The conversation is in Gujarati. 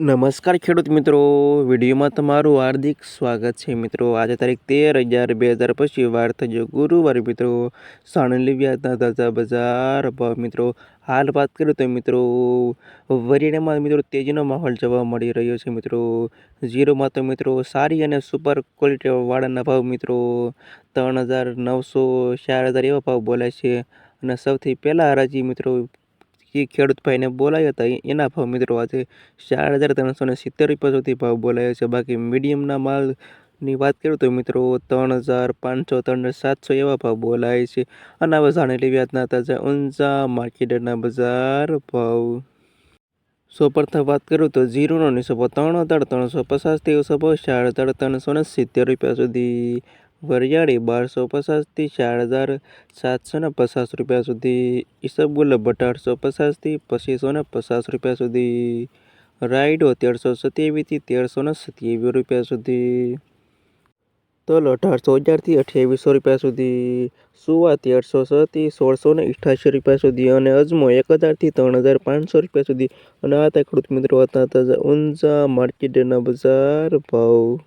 નમસ્કાર ખેડૂત મિત્રો. વિડીયોમાં તમારું હાર્દિક સ્વાગત છે મિત્રો. આજે તારીખ તેર અગિયાર બે હજાર પછી વાર થયો ગુરુવાર મિત્રો. સાણલી વ્યાજના તાજા બજાર ભાવ મિત્રો. હાલ વાત કરું તો મિત્રો વરિયાળામાં મિત્રો તેજીનો માહોલ જોવા મળી રહ્યો છે મિત્રો. ઝીરોમાં તો મિત્રો સારી અને સુપર ક્વોલિટીવાળાના ભાવ મિત્રો. ત્રણ હજાર નવસો ચાર હજાર એવા ભાવ બોલાય છે. અને સૌથી પહેલાં હરાજી મિત્રો જે ખેડૂત ભાઈને બોલાયા હતા એના ભાવ મિત્રો આજે ચાર હજાર ત્રણસો ને સિત્તેર રૂપિયા સુધી ભાવ બોલાયા છે. બાકી મીડિયમના માલની વાત કરું તો મિત્રો ત્રણ હજાર પાંચસો ત્રણ સાતસો એવા ભાવ બોલાય છે. અને હવે જાણેલી વ્યાજના તાજા ઊંચા માર્કેટના બજાર ભાવ. સૌપ્રથમ વાત કરું તો જીરોનો નિસબો ત્રણ હજાર ત્રણસો પચાસથી સબો ચાર હજાર ત્રણસો ને સિત્તેર રૂપિયા સુધી વરિયાળી બારસો પચાસથી ચાર હજાર સાતસો ને પચાસ રૂપિયા સુધી, ઈસબગુલ અઢારસો પચાસથી પચીસો ને પચાસ રૂપિયા સુધી, રાયડો તેરસો સત્યાવીસથી તેરસો ને સત્યાવીસ રૂપિયા સુધી, તલ અઢારસો હજારથી અઠ્યાવીસો રૂપિયા સુધી, સુવા તેરસો છથી સોળસો ને અઠ્યાસી રૂપિયા સુધી અને અજમો એક હજારથી ત્રણ હજાર પાંચસો રૂપિયા સુધી. અને આ હતા ખેડૂત મિત્રો હતા તાજા ઊંઝા માર્કેટના બજાર ભાવ.